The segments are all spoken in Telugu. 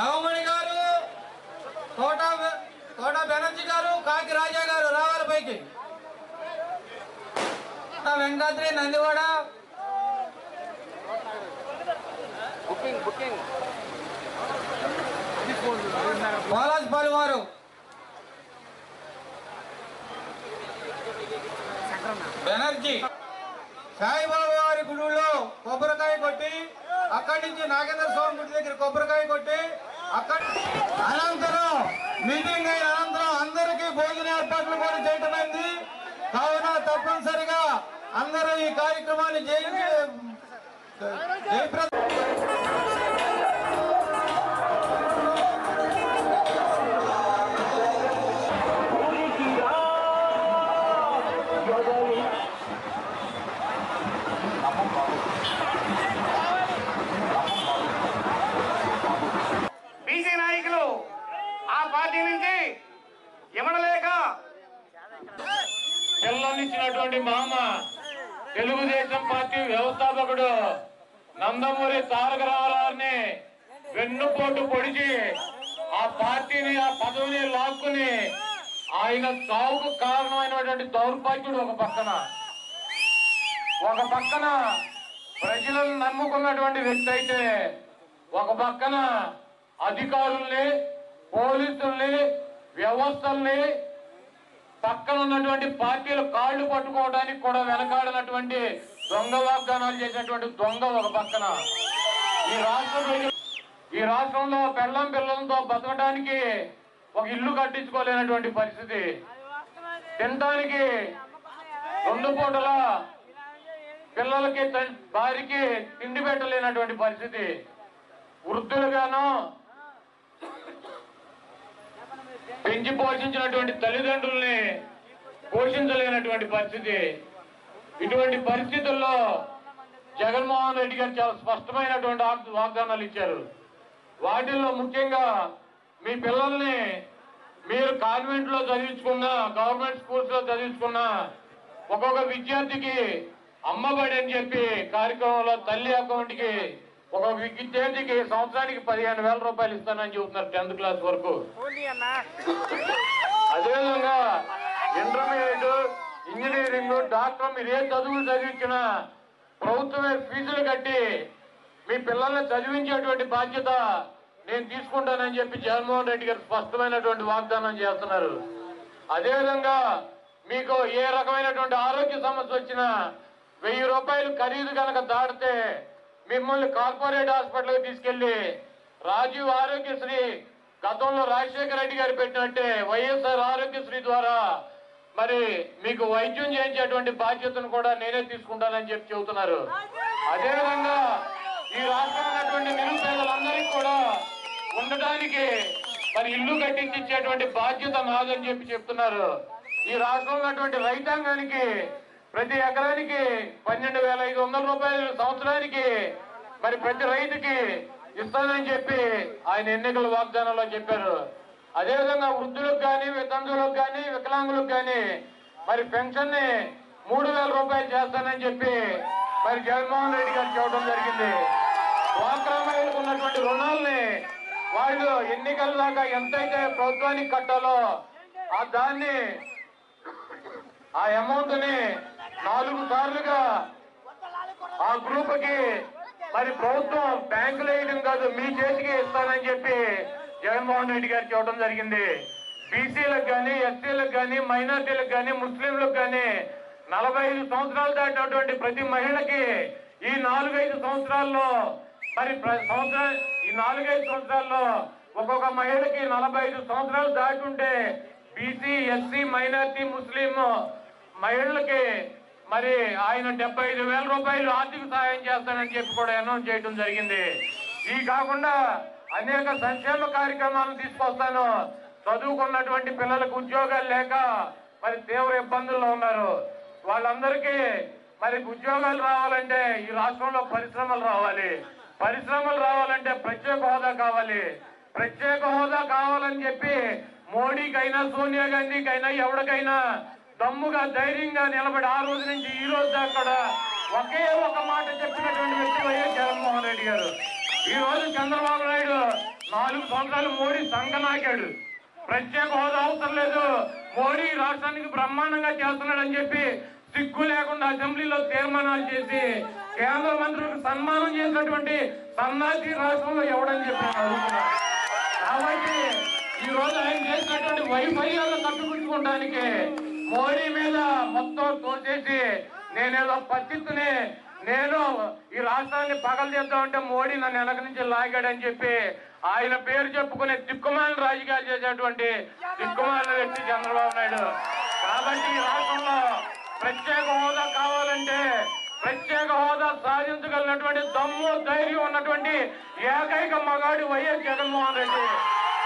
నవమణి గారు కోట కోట బెనర్జీ గారు కాకి రాజా గారు రావాలి పైకి. వెంకటాద్రి నందివాడ. Booking booking. బాలాజ్పాలి వారు. బెనర్జీ. సాయిబాబా వారి గుడిలో కొబ్బరికాయ కొట్టి అక్కడి నుంచి నాగేంద్ర స్వామి గుడి దగ్గర కొబ్బరికాయ కొట్టి అక్కడ అనంతరం మీటింగ్ అయిన అనంతరం అందరికీ భోజన ఏర్పాట్లు కూడా చేయటమైంది కావున తప్పనిసరిగా అందరూ ఈ కార్యక్రమాన్ని జయించి జయప్రద ఉన్నటువంటి మామ తెలుగుదేశం పార్టీ వ్యవస్థాపకుడు నందమూరి తారక రావాలని వెన్నుపోటు పొడిచి ఆ పార్టీని ఆ పదవిని లాక్కుని ఆయన చావుకు కారణమైనటువంటి దౌర్భాగ్యుడు ఒక పక్కన. ఒక పక్కన ప్రజలను నమ్ముకున్నటువంటి వ్యక్తి అయితే ఒక పక్కన అధికారుల్ని పోలీసుల్ని వ్యవస్థల్ని పక్కన ఉన్నటువంటి పార్టీలు కాళ్ళు పట్టుకోవడానికి కూడా వెనకాడినటువంటి దొంగ వాగ్దానాలు చేసినటువంటి దొంగ ఒక పక్కన. ఈ రాష్ట్రంలో ఈ రాష్ట్రంలో పెళ్ళం పిల్లలతో బతకడానికి ఒక ఇల్లు కట్టించుకోలేనటువంటి పరిస్థితి. తినడానికి రెండు పూటల పిల్లలకి భార్యకి తిండి పెట్టలేనటువంటి పరిస్థితి. వృద్ధులుగాను పెంచి పోషించినటువంటి తల్లిదండ్రుల్ని పోషించలేనటువంటి పరిస్థితి. ఇటువంటి పరిస్థితుల్లో జగన్మోహన్ రెడ్డి గారు చాలా స్పష్టమైనటువంటి వాగ్దానాలు ఇచ్చారు. వాటిల్లో ముఖ్యంగా మీ పిల్లల్ని మీరు కాన్వెంట్లో చదివించుకున్నా గవర్నమెంట్ స్కూల్స్లో చదివించుకున్నా ఒక్కొక్క విద్యార్థికి అమ్మబడి అని చెప్పి కార్యక్రమంలో తల్లి అకౌంట్కి ఒక్కొక్క విద్యార్థికి సంవత్సరానికి పదిహేను వేల రూపాయలు ఇస్తానని చెబుతున్నారు టెన్త్ క్లాస్ వరకు. అదేవిధంగా ఇంటర్మీడియట్ ఇంజనీరింగ్ డాక్టర్ మీరు ఏ చదువులు చదివించినా ప్రభుత్వమే ఫీజులు కట్టి మీ పిల్లల్ని చదివించేటువంటి బాధ్యత నేను తీసుకుంటానని చెప్పి జగన్మోహన్ రెడ్డి గారు స్పష్టమైనటువంటి వాగ్దానం చేస్తున్నారు. అదేవిధంగా మీకు ఏ రకమైనటువంటి ఆరోగ్య సమస్య వచ్చినా వెయ్యి రూపాయలు ఖరీదు కనుక దాటితే మిమ్మల్ని కార్పొరేట్ హాస్పిటల్కి తీసుకెళ్ళి రాజీవ్ ఆరోగ్యశ్రీ గతంలో రాజశేఖర రెడ్డి గారు పెట్టినట్టే వైఎస్ఆర్ ఆరోగ్యశ్రీ ద్వారా మరి మీకు వైద్యం చేయించేటువంటి బాధ్యతను కూడా నేనే తీసుకుంటానని చెప్పి చెబుతున్నారు. అదేవిధంగా ఈ రాష్ట్రంలో ఉన్నటువంటి నిరుపేదలందరికీ కూడా ఉండటానికి మరి ఇల్లు కట్టించేటువంటి బాధ్యత నాదని చెప్పి చెప్తున్నారు. ఈ రాష్ట్రంలో ఉన్నటువంటి రైతాంగానికి ప్రతి ఎకరానికి పన్నెండు వేల ఐదు వందల రూపాయలు సంవత్సరానికి మరి ప్రతి రైతుకి ఇస్తానని చెప్పి ఆయన ఎన్నికల వాగ్దానంలో చెప్పారు. అదేవిధంగా వృద్ధులకు కానీ వితంతులకు కానీ వికలాంగులకు కానీ మరి పెన్షన్ని మూడు వేల రూపాయలు చేస్తానని చెప్పి మరి జగన్మోహన్ రెడ్డి గారు చెప్పడం జరిగింది. డ్వాక్రా ఉన్నటువంటి రుణాల్ని వాళ్ళు ఎన్నికల దాకా ఎంతైతే ప్రభుత్వానికి కట్టాలో ఆ దాన్ని ఆ అమౌంట్ని నాలుగు సార్లుగా ఆ గ్రూప్కి మరి ప్రభుత్వం బ్యాంకులు వేయడం కాదు మీ చేతికి ఇస్తానని చెప్పి జగన్మోహన్ రెడ్డి గారు చూడడం జరిగింది. బీసీలకు కానీ ఎస్సీలకు కానీ మైనార్టీలకు కానీ ముస్లింలకు కానీ నలభై ఐదు సంవత్సరాలు దాటినటువంటి ప్రతి మహిళకి ఈ నాలుగైదు సంవత్సరాల్లో మరి ప్ర- ఈ నాలుగైదు సంవత్సరాల్లో ఒక్కొక్క మహిళకి నలభై ఐదు సంవత్సరాలు దాటి ఉంటే బీసీ ఎస్సీ మైనార్టీ ముస్లిం మహిళలకి మరి ఆయన డెబ్బై ఐదు వేల రూపాయలు ఆర్థిక సహాయం చేస్తానని చెప్పి కూడా అనౌన్స్ చేయడం జరిగింది. ఈ కాకుండా అనేక సంక్షేమ కార్యక్రమాలను తీసుకొస్తాను. చదువుకున్నటువంటి పిల్లలకు ఉద్యోగాలు లేక మరి తీవ్ర ఇబ్బందుల్లో ఉన్నారు. వాళ్ళందరికీ మరి ఉద్యోగాలు రావాలంటే ఈ రాష్ట్రంలో పరిశ్రమలు రావాలి. పరిశ్రమలు రావాలంటే ప్రత్యేక హోదా కావాలి. ప్రత్యేక హోదా కావాలని చెప్పి మోడీకైనా సోనియా గాంధీకైనా ఎవరికైనా దమ్ముగా ధైర్యంగా నిలబడి ఆ రోజు నుంచి ఈ రోజు దాకా కూడా ఒకే ఒక మాట చెప్పినటువంటి వ్యక్తి వైఎస్ జగన్మోహన్ రెడ్డి గారు. ఈ రోజు చంద్రబాబు నాయుడు నాలుగు సంవత్సరాలు మోడీ సంకనాకాడు. ప్రత్యేక హోదా అవసరం లేదు. మోడీ రాష్ట్రానికి బ్రహ్మాండంగా చేస్తున్నాడని చెప్పి సిగ్గు లేకుండా అసెంబ్లీలో తీర్మానాలు చేసి కేంద్ర మంత్రులకు సన్మానం చేసినటువంటి సన్నాసి రాష్ట్రంలో ఎవడని చెప్పి కాబట్టి ఈ రోజు ఆయన చేసినటువంటి వైఫల్యాలను కట్టుకుంటుకోవడానికి మోడీ మీద మొత్తం తోసేసి నేనేదో పచ్చిత్తుని నేను ఈ రాష్ట్రాన్ని పగలు చేద్దామంటే మోడీ నన్ను వెనక నుంచి లాగాడని చెప్పి ఆయన పేరు చెప్పుకునే దిక్కుమాలిన రాజకీయాలు చేసేటువంటి దిక్కుమాలిన వ్యక్తి చంద్రబాబు నాయుడు. కాబట్టి ఈ రాష్ట్రంలో ప్రత్యేక హోదా కావాలంటే ప్రత్యేక హోదా సాధించగలిగినటువంటి దమ్ము ధైర్యం ఉన్నటువంటి ఏకైక మగాడు వైఎస్ జగన్మోహన్ రెడ్డి.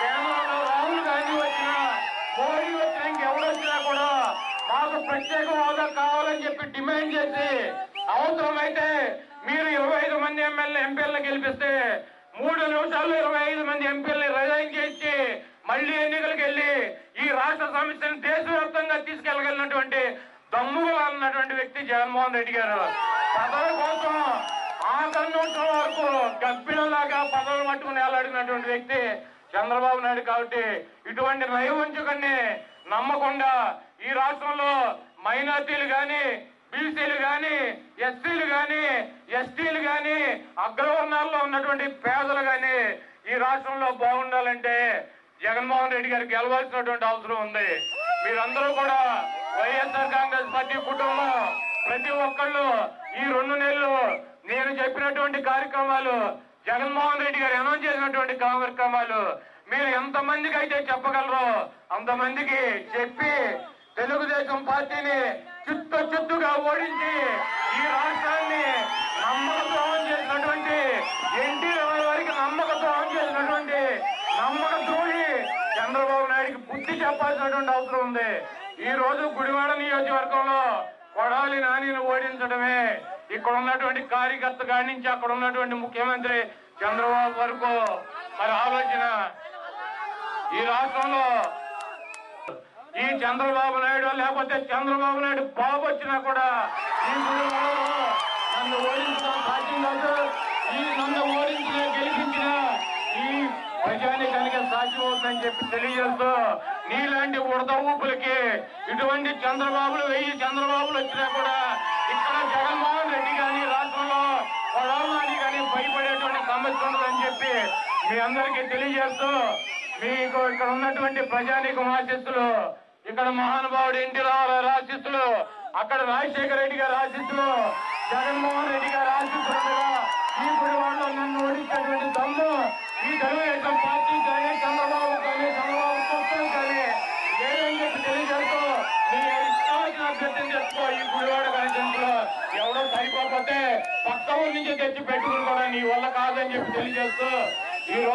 కేంద్రంలో రాహుల్ గాంధీ వచ్చినా మోడీ వచ్చినాక ఎవరు వచ్చినా కూడా మాకు ప్రత్యేక హోదా కావాలని చెప్పి డిమాండ్ చేసి అవసరమైతే మీరు ఇరవై ఐదు మంది ఎమ్మెల్యే ఎంపీలను గెలిపిస్తే మూడు నిమిషాల్లో ఇరవై ఐదు మంది ఎంపీలని రిజైన్ చేసి మళ్ళీ ఎన్నికలకు వెళ్ళి ఈ రాష్ట్ర సమస్యను దేశవ్యాప్తంగా తీసుకెళ్ళగలిగినటువంటి దమ్ముగా అన్నటువంటి వ్యక్తి జగన్మోహన్ రెడ్డి గారు. ప్రజల కోసం ఆఖరి నిమిషం వరకు గబ్బిలలాగా పదవులు పట్టుకుని వెళ్ళాడినటువంటి వ్యక్తి చంద్రబాబు నాయుడు కాబట్టి ఇటువంటి నైవంచుకన్ని నమ్మకుండా ఈ రాష్ట్రంలో మైనార్టీలు కానీ బీసీలు కానీ ఎస్సీలు కానీ ఎస్టీలు కానీ అగ్రవర్ణాల్లో ఉన్నటువంటి పేదలు కానీ ఈ రాష్ట్రంలో బాగుండాలంటే జగన్మోహన్ రెడ్డి గారు గెలవాల్సినటువంటి అవసరం ఉంది. మీరందరూ కూడా వైఎస్ఆర్ కాంగ్రెస్ పార్టీ కుటుంబం ప్రతి ఒక్కళ్ళు ఈ రెండు నెలలు నేను చెప్పినటువంటి కార్యక్రమాలు జగన్మోహన్ రెడ్డి గారు అనౌన్స్ చేసినటువంటి కార్యక్రమాలు మీరు ఎంతమందికి అయితే చెప్పగలరో అంతమందికి చెప్పి తెలుగుదేశం పార్టీని చిత్తు చిత్తుగా ఓడించి ఈ రాష్ట్రాన్ని నమ్మకద్రోహం చేసినటువంటి ఎన్టీ రామారావు వారికి నమ్మకద్రోహం చేసినటువంటి నమ్మక ద్రోహి చంద్రబాబు నాయుడికి బుద్ధి చెప్పాల్సినటువంటి అవసరం ఉంది. ఈ రోజు గుడివాడ నియోజకవర్గంలో కొడాలి నానిని ఓడించడమే ఇక్కడ ఉన్నటువంటి కార్యకర్త కాడి నుంచి అక్కడ ఉన్నటువంటి ముఖ్యమంత్రి చంద్రబాబు వరకు మరి ఆలోచన. ఈ రాష్ట్రంలో ఈ చంద్రబాబు నాయుడు లేకపోతే చంద్రబాబు నాయుడు బాబు వచ్చినా కూడా ఈ నన్ను ఓడించడం సాధ్యం కాదు. ఈ నన్ను ఓడించిన గెలిపించిన ఈ ప్రజానికానికి సాధ్యం అవుతుందని చెప్పి తెలియజేస్తూ నీలాంటి ఉడత ఊపులకి ఇటువంటి చంద్రబాబులు వెయ్యి చంద్రబాబులు వచ్చినా కూడా ఇక్కడ జగన్మోహన్ రెడ్డి కానీ రాష్ట్రంలో కొడాలని కానీ భయపడేటువంటి సమస్య ఉందని చెప్పి మీ అందరికీ తెలియజేస్తూ మీకు ఇక్కడ ఉన్నటువంటి ప్రజానీకం ఆశిస్తులు ఇక్కడ మహానుభావుడు ఎన్టీ రామారావు ఆశిస్తులు అక్కడ రాజశేఖర రెడ్డి గారి ఆశిస్తులు జగన్మోహన్ రెడ్డి గారి ఆశిస్తులు ఈ గుడి వాళ్ళు నన్ను ఓడించేటువంటి దమ్ము ఈ తెలుగుదేశం పార్టీ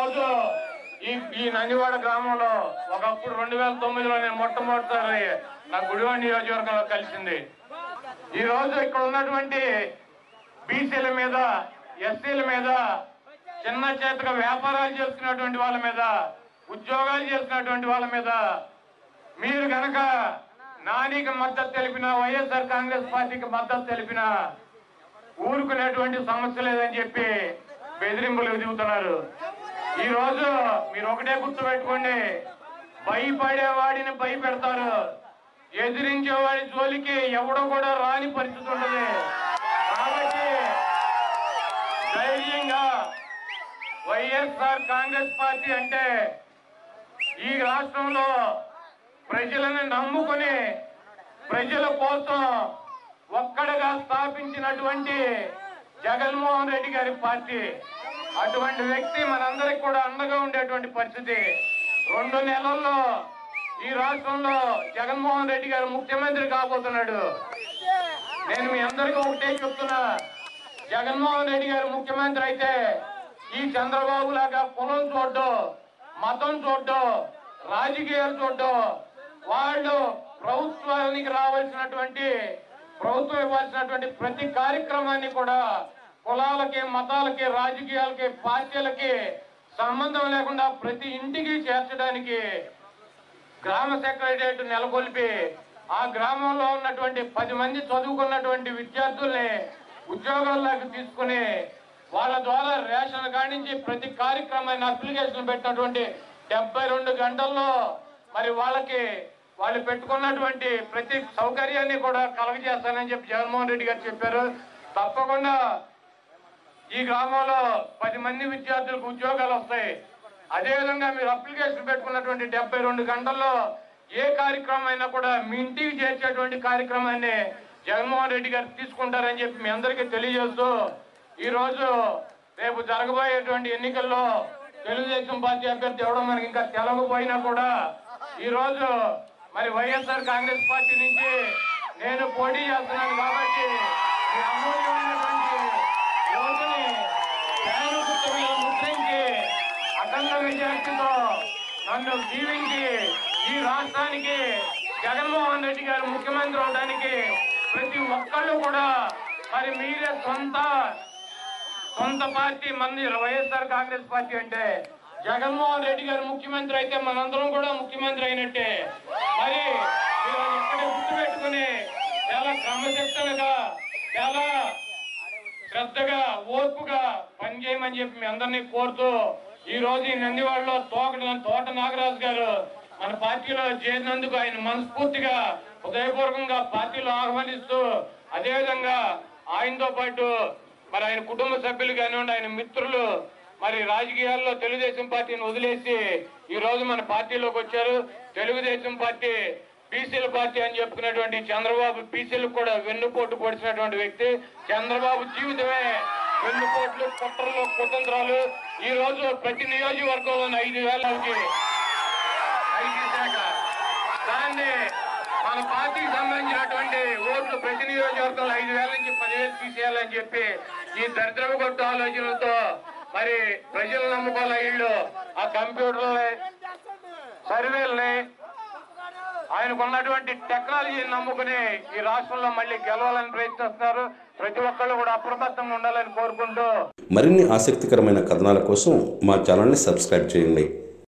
రోజు ఈ ఈ నందివాడ గ్రామంలో ఒకప్పుడు రెండు వేల తొమ్మిదిలో నేను మొట్టమొదటిసారి నా గుడివాడ నియోజకవర్గంలో కలిసింది. ఈ రోజు ఇక్కడ ఉన్నటువంటి బీసీల మీద ఎస్సీల మీద చిన్న చేతగా వ్యాపారాలు చేసుకున్నటువంటి వాళ్ళ మీద ఉద్యోగాలు చేసుకున్నటువంటి వాళ్ళ మీద మీరు కనుక నానికి మద్దతు తెలిపిన వైఎస్ఆర్ కాంగ్రెస్ పార్టీకి మద్దతు తెలిపిన ఊరుకునేటువంటి సమస్య లేదని చెప్పి బెదిరింపులు ఎదుగుతున్నారు. ఈ రోజు మీరు ఒకటే గుర్తు పెట్టుకోండి. భయపడేవాడిని భయపెడతారు. ఎదిరించేవాడి జోలికి ఎవడో కూడా రాని పరిస్థితి ఉంటుంది. కాబట్టి ధైర్యంగా వైఎస్ఆర్ కాంగ్రెస్ పార్టీ అంటే ఈ రాష్ట్రంలో ప్రజలను నమ్ముకుని ప్రజల కోసం ఒక్కడగా స్థాపించినటువంటి జగన్మోహన్ రెడ్డి గారి పార్టీ అటువంటి వ్యక్తి మనందరికి కూడా అండగా ఉండేటువంటి పరిస్థితి. రెండు నెలల్లో ఈ రాష్ట్రంలో జగన్మోహన్ రెడ్డి గారు ముఖ్యమంత్రి కాబోతున్నాడు. నేను మీ అందరికీ ఒకటే చెప్తున్నా. జగన్మోహన్ రెడ్డి గారు ముఖ్యమంత్రి అయితే ఈ చంద్రబాబు లాగా కులం చూడడం మతం చూడడం రాజకీయాలు చూడడం వాళ్ళు ప్రభుత్వానికి రావాల్సినటువంటి ప్రభుత్వం ఇవ్వాల్సినటువంటి ప్రతి కార్యక్రమాన్ని కూడా కులాలకి మతాలకి రాజకీయాలకి పార్టీలకి సంబంధం లేకుండా ప్రతి ఇంటికి చేర్చడానికి గ్రామ సెక్రటరియట్ నెలకొల్పి ఆ గ్రామంలో ఉన్నటువంటి పది మంది చదువుకున్నటువంటి విద్యార్థుల్ని ఉద్యోగాల్లోకి తీసుకుని వాళ్ళ ద్వారా రేషన్ కాడి నుంచి ప్రతి కార్యక్రమాన్ని అప్లికేషన్ పెట్టినటువంటి డెబ్బై రెండు గంటల్లో మరి వాళ్ళకి వాళ్ళు పెట్టుకున్నటువంటి ప్రతి సౌకర్యాన్ని కూడా కలగజేస్తానని చెప్పి జగన్మోహన్ రెడ్డి గారు చెప్పారు. తప్పకుండా ఈ గ్రామంలో పది మంది విద్యార్థులకు ఉద్యోగాలు వస్తాయి. అదేవిధంగా మీరు అప్లికేషన్ పెట్టుకున్నటువంటి డెబ్బై రెండు గంటల్లో ఏ కార్యక్రమం అయినా కూడా మీ ఇంటికి చేర్చేటువంటి కార్యక్రమాన్ని జగన్మోహన్ రెడ్డి గారు తీసుకుంటారని చెప్పి మీ అందరికీ తెలియజేస్తూ ఈరోజు రేపు జరగబోయేటువంటి ఎన్నికల్లో తెలుగుదేశం పార్టీ అభ్యర్థి ఇవ్వడం మనకి ఇంకా తెలవకపోయినా కూడా ఈరోజు మరి వైఎస్ఆర్ కాంగ్రెస్ పార్టీ నుంచి నేను పోటీ చేస్తున్నాను కాబట్టి ఈ అమూల్యమైనటువంటి ఓటుని ఫ్యాను గుర్తు ముద్రించి అఖండ విద్యార్థితో నన్ను దీవించి ఈ రాష్ట్రానికి జగన్మోహన్ రెడ్డి గారు ముఖ్యమంత్రి అవడానికి ప్రతి ఒక్కళ్ళు కూడా మరి మీరే సొంత సొంత పార్టీ మంది వైఎస్ఆర్ కాంగ్రెస్ పార్టీ అంటే జగన్మోహన్ రెడ్డి గారు ముఖ్యమంత్రి అయితే మనందరం కూడా ముఖ్యమంత్రి అయినట్టే. మరి ఇక్కడే గుర్తుపెట్టుకుని చాలా క్రమశిక్షణగా చాలా శ్రద్ధగా ఓర్పుగా పనిచేయమని చెప్పి మీ అందరినీ కోరుతూ ఈ రోజు ఈ నందివాడలో తోట తోట నాగరాజు గారు మన పార్టీలో చేరినందుకు ఆయన మనస్ఫూర్తిగా హృదయపూర్వకంగా పార్టీలో ఆహ్వానిస్తూ అదేవిధంగా ఆయనతో పాటు మరి ఆయన కుటుంబ సభ్యులు కానివ్వండి ఆయన మిత్రులు మరి రాజకీయాల్లో తెలుగుదేశం పార్టీని వదిలేసి ఈ రోజు మన పార్టీలోకి వచ్చారు. తెలుగుదేశం పార్టీ బీసీల పార్టీ అని చెప్పుకున్నటువంటి చంద్రబాబు బీసీలకు కూడా వెన్నుపోటు పొడిచినటువంటి వ్యక్తి. చంద్రబాబు జీవితమే వెన్నుపోట్లు కుట్రలు కుతంత్రాలు. ఈ రోజు ప్రతి నియోజకవర్గంలో ఐదు వేలకి ఐటీ శాఖ. దాన్ని మన పార్టీకి సంబంధించినటువంటి ఓట్లు ప్రతి నియోజకవర్గంలో ఐదు వేల నుంచి పదివేలు తీసేయాలని చెప్పి ఈ దరిద్రపు కొట్టు ఆలోచనలతో మరి ప్రజలు నమ్ముకోవాలి వీళ్ళు ఆ కంప్యూటర్లని సర్వేల్ని ఆయనకున్నటువంటి టెక్నాలజీని నమ్ముకుని ఈ రాష్ట్రంలో మళ్ళీ గెలవాలని ప్రయత్నిస్తున్నారు. ప్రతి ఒక్కళ్ళు కూడా అప్రమత్తంగా ఉండాలని కోరుకుంటూ మరిన్ని ఆసక్తికరమైన కథనాల కోసం మా ఛానల్ని సబ్స్క్రైబ్ చేయండి.